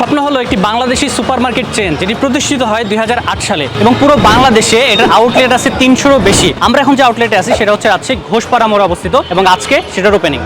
স্বপ্ন হলো একটি বাংলাদেশি সুপারমার্কেট চেন, যেটি প্রতিষ্ঠিত হয় দুই হাজার আট সালে এবং পুরো বাংলাদেশে এটার আউটলেট আছে তিনশোরও বেশি। আমরা এখন যে আউটলেটে আছি, সেটা হচ্ছে আজকে ঘোষপাড়া মোড়ে অবস্থিত এবং আজকে সেটার ওপেনিং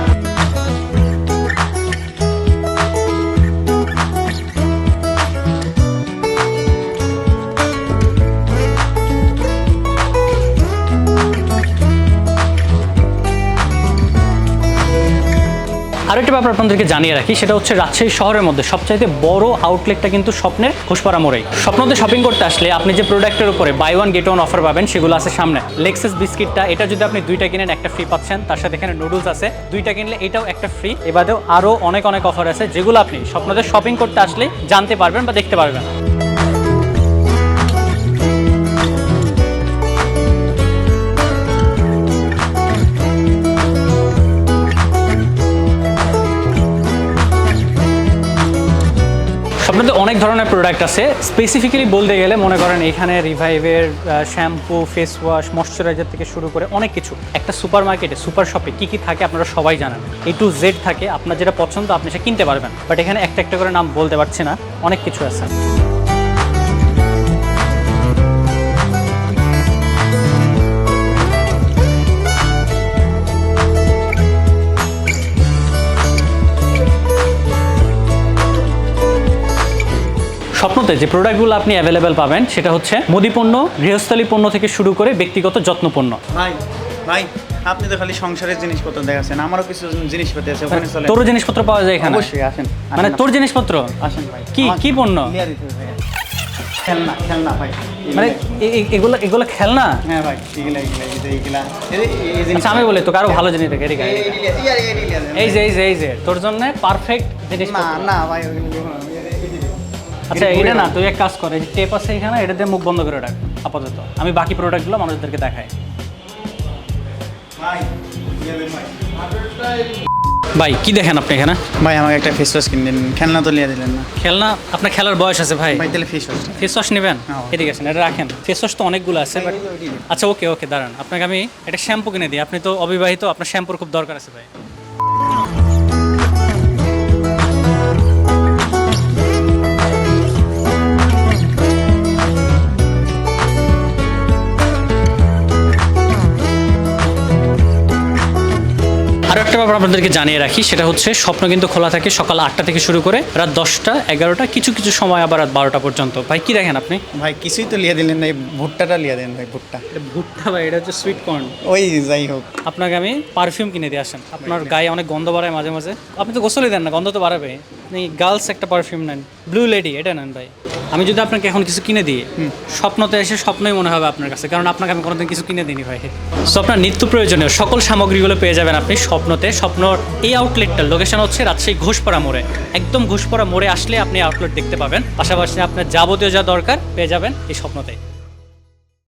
আরেকটা ব্যাপার আপনাদেরকে জানিয়ে রাখি, সেটা হচ্ছে রাজশাহী শহরের মধ্যে সবচাইতে বড় আউটলেটটা কিন্তু স্বপ্নের ঘোষপাড়া মোড়েই। স্বপ্নতে শপিং করতে আসলে আপনি যে প্রোডাক্টের উপরে buy one get one offer পাবেন, সেগুলো আছে সামনে। লেক্সেস বিস্কিটটা এটা যদি আপনি দুইটা কিনেন, একটা ফ্রি পাচ্ছেন, তার সাথে এখানে নুডলস আছে। দুইটা কিনলে এটাও একটা ফ্রি এবারেও আরও অনেক অনেক অফার আছে, যেগুলো আপনি স্বপ্নতে শপিং করতে আসলে জানতে পারবেন বা দেখতে পারবেন। অনেক ধরনের প্রোডাক্ট আছে। স্পেসিফিক্যালি বলতে গেলে মনে করেন এখানে রিভাইভের শ্যাম্পু ফেস ওয়াশ ময়শ্চারাইজার থেকে শুরু করে অনেক কিছু। একটা সুপার মার্কেটে সুপার শপে কী কী থাকে আপনারা সবাই জানেন। এ টু জেড থাকে, আপনার যেটা পছন্দ আপনি সে কিনতে পারবেন। বাট এখানে একটা একটা করে নাম বলতে পারছি না, অনেক কিছু আছে। স্বপ্নতে যে প্রোডাক্টগুলো আপনি অ্যাভেলেবেল পাবেন সেটা হচ্ছে মুদি পণ্য গৃহস্থলী পণ্য থেকে শুরু করে ব্যক্তিগত যত্ন পণ্য। ভাই ভাই আপনি তো খালি সংসারের জিনিসপত্র দেখাচ্ছেন আমারও কিছু জিনিসপাতি আছে ওখানে চলে। তোর জিনিসপত্র পাওয়া যায় এখানে? অবশ্যই আসেন মানে তোর জিনিসপত্র? আসেন ভাই। কি কি পণ্য। খেলনা খেলনা ভাই। মানে এগুলো এগুলো খেলনা? হ্যাঁ ভাই এগুলা এগুলা এগুলা। আচ্ছা আমি বলি তোকে আরও ভালো জিনিস দেখে এই যে এই যে এই যে তোর জন্য পারফেক্ট জিনিস না না ভাই আচ্ছা এটা না তুই এক কাজ কর এই যে টেপ আছে এখানে এটা দিয়ে মুখ বন্ধ করে রাখ আপাতত। আমি বাকি প্রোডাক্টগুলো মানুষদেরকে দেখাই। ভাই কি দেখেন আপনি এখানে? ভাই আমাকে একটা ফেস ওয়াশ কিনে দিন। খেলনা তো নিয়ে দিলেন না। খেলনা? আপনার খেলার বয়স আছে ভাই। ভাই তাহলে ফেস ওয়াশ ফেস ওয়াশ নেবেন? হ্যাঁ। এদিকে আছেন এটা রাখেন। ফেস ওয়াশ তো অনেকগুলো আছে বাট আচ্ছা ওকে ওকে দাঁড়ান। আপনাকে আমি একটা শ্যাম্পু কিনে দিই। আপনি তো অবিবাহিত আপনার শ্যাম্পুর খুব দরকার আছে ভাই। একটা ব্যাপার আপনাদেরকে জানিয়ে রাখি সেটা হচ্ছে স্বপ্ন কিন্তু খোলা থাকে সকাল আটটা থেকে শুরু করে রাত দশটা এগারোটা কিছু কিছু সময় আবার রাত বারোটা পর্যন্ত। ভাই কি দেখেন আপনি? ভাই কিছুই তো লিয়ে দিলেন না এই ভুট্টাটা লিয়ে দেন ভাই ভুট্টা। ভুট্টা ভাই এটা হচ্ছে সুইট কর্ন ওই যাই হোক। আপনাকে আমি পারফিউম কিনে দিয়ে আসেন। আপনার গায়ে অনেক গন্ধ বাড়ায় মাঝে মাঝে। আপনি তো গোসলই দেন না গন্ধ তো বাড়াবে আপনি গার্লস একটা পারফিউম নেন। ব্লু লেডি এটা নেন ভাই। আমি যদি আপনাকে এখন কিছু কিনে দিই স্বপ্নতে এসে স্বপ্নই মনে হবে আপনার কাছে কারণ আপনাকে আমি কোনোদিন কিছু কিনে দিইনি ভাই। সো আপনার নিত্য প্রয়োজনীয় সকল সামগ্রীগুলো পেয়ে যাবেন আপনি স্বপ্নতে। স্বপ্নর এই আউটলেটটার লোকেশন হচ্ছে রাজশাহী ঘোষপাড়া মোড়ে। একদম ঘোষপাড়া মোড়ে আসলে আপনি আউটলেট দেখতে পাবেন। পাশাপাশি আপনার যাবতীয় যা দরকার পেয়ে যাবেন এই স্বপ্নতে।